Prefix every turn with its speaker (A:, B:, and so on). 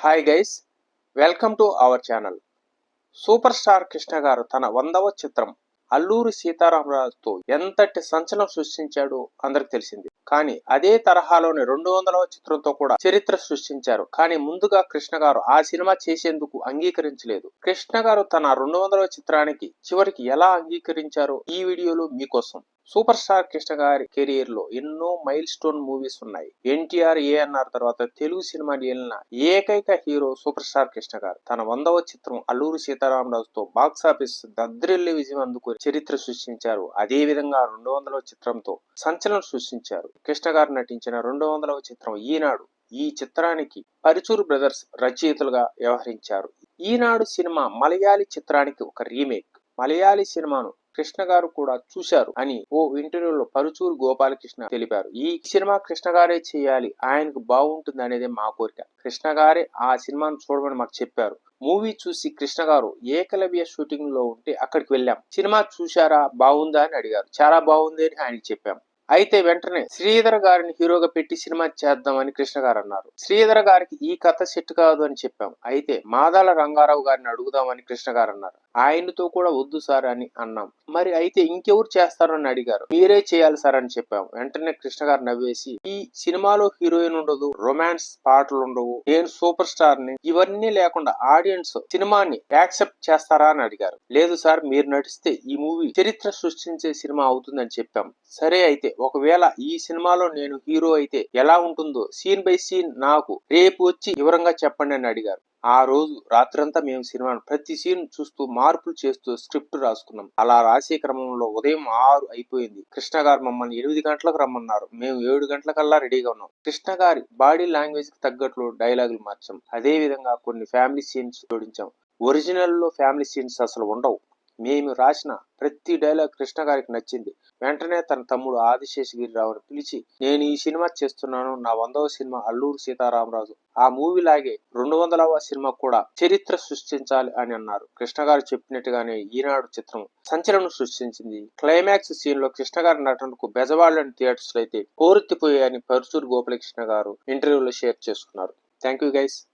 A: Hi guys welcome to our channel super star Krishna garu తన వందవ చిత్రం అల్లూరి సీతారామరాజుతో ఎంతటి సంచలనం సృష్టించాడో అందరికి తెలిసింది. కానీ అదే తరహాలోని రెండు వందలవ చిత్రంతో కూడా చరిత్ర సృష్టించారు. కానీ ముందుగా కృష్ణ గారు ఆ సినిమా చేసేందుకు అంగీకరించలేదు. కృష్ణ గారు తన రెండు వందలవ చిత్రానికి చివరికి ఎలా అంగీకరించారో ఈ వీడియోలో మీకోసం సూపర్ స్టార్ కృష్ణ గారి కెరీర్లో ఎన్నో మైల్ స్టోన్ మూవీస్ ఉన్నాయి. ఎన్టీఆర్ ఏఎన్ఆర్ తర్వాత తెలుగు సినిమా ఏలిన ఏకైక hero super star Krishna garu. తన వందవ చిత్రం అల్లూరి సీతారామరాజుతో బాక్స్ ఆఫీస్ దద్రిల్లి విజయం అందుకు చరిత్ర సృష్టించారు. అదే విధంగా రెండు వందల చిత్రంతో సంచలనం సృష్టించారు. కృష్ణ గారు నటించిన రెండు వందలవ చిత్రం ఈనాడు. ఈ చిత్రానికి పరిచూరు బ్రదర్స్ రచయితలుగా వ్యవహరించారు. ఈనాడు సినిమా మలయాళీ చిత్రానికి ఒక రీమేక్. మలయాళీ సినిమాను కృష్ణ గారు కూడా చూశారు అని ఓ ఇంటర్వ్యూలో పరుచూరు గోపాలకృష్ణ తెలిపారు. ఈ సినిమా కృష్ణ గారే చేయాలి ఆయనకు బాగుంటుంది అనేది మా కోరిక. కృష్ణ గారే ఆ సినిమాను చూడమని మాకు చెప్పారు. మూవీ చూసి కృష్ణ గారు ఏకలవ్య షూటింగ్లో ఉంటే అక్కడికి వెళ్ళాం. సినిమా చూశారా? బాగుందా? అని అడిగారు. చాలా బాగుంది అని ఆయనకి చెప్పాం. అయితే వెంటనే శ్రీధర్ గారిని హీరోగా పెట్టి సినిమా చేద్దామని కృష్ణ గారు అన్నారు. శ్రీధర్ గారికి ఈ కథ సెట్ కాదు అని చెప్పాం. అయితే మాదాల రంగారావు గారిని అడుగుదామని కృష్ణ గారు అన్నారు. ఆయనతో కూడా వద్దు సార్ అని అన్నాం. మరి అయితే ఇంకెవరు చేస్తారని అడిగారు. మీరే చేయాలి సార్ అని చెప్పాం. వెంటనే కృష్ణ గారు నవ్వేసి ఈ సినిమాలో హీరోయిన్ ఉండదు రొమాన్స్ పాటలు ఉండవు నేను సూపర్ స్టార్ని ఇవన్నీ లేకుండా ఆడియన్స్ సినిమాని యాక్సెప్ట్ చేస్తారా అని అడిగారు. లేదు సార్ మీరు నటిస్తే ఈ మూవీ చరిత్ర సృష్టించే సినిమా అవుతుందని చెప్పాం. సరే అయితే ఒకవేళ ఈ సినిమాలో నేను హీరో అయితే ఎలా ఉంటుందో సీన్ బై సీన్ నాకు రేపు వచ్చి వివరంగా చెప్పండి అని అడిగారు. ఆ రోజు రాత్రంతా మేము సినిమాను ప్రతి సీన్ చూస్తూ మార్పులు చేస్తూ స్క్రిప్ట్ రాసుకున్నాం. అలా రాసే క్రమంలో ఉదయం ఆరు అయిపోయింది. కృష్ణ గారు మమ్మల్ని ఎనిమిది గంటలకు రమ్మన్నారు. మేము ఏడు గంటలకల్లా రెడీగా ఉన్నాం. కృష్ణ గారి బాడీ లాంగ్వేజ్కి తగ్గట్లు డైలాగులు మార్చాం. అదే విధంగా కొన్ని ఫ్యామిలీ సీన్స్ జోడించాం. ఒరిజినల్లో ఫ్యామిలీ సీన్స్ అసలు ఉండవు. మేము రాసిన ప్రతి డైలాగ్ కృష్ణ గారికి నచ్చింది. వెంటనే తన తమ్ముడు ఆదిశేషగిరిరావుని పిలిచి నేను ఈ సినిమా చేస్తున్నాను. నా వందవ సినిమా అల్లూరు సీతారామరాజు. ఆ మూవీ లాగే రెండు వందలవ సినిమా కూడా చరిత్ర సృష్టించాలి అని అన్నారు. కృష్ణ గారు చెప్పినట్టుగానే ఈనాడు చిత్రం సంచలనం సృష్టించింది. క్లైమాక్స్ సీన్లో కృష్ణ గారి నటనకు బెజవాళ్ళని థియేటర్స్ అయితే కోరెత్తిపోయాయని పరుచూరు గోపాలకృష్ణ గారు ఇంటర్వ్యూలో షేర్ చేసుకున్నారు. Thank you guys.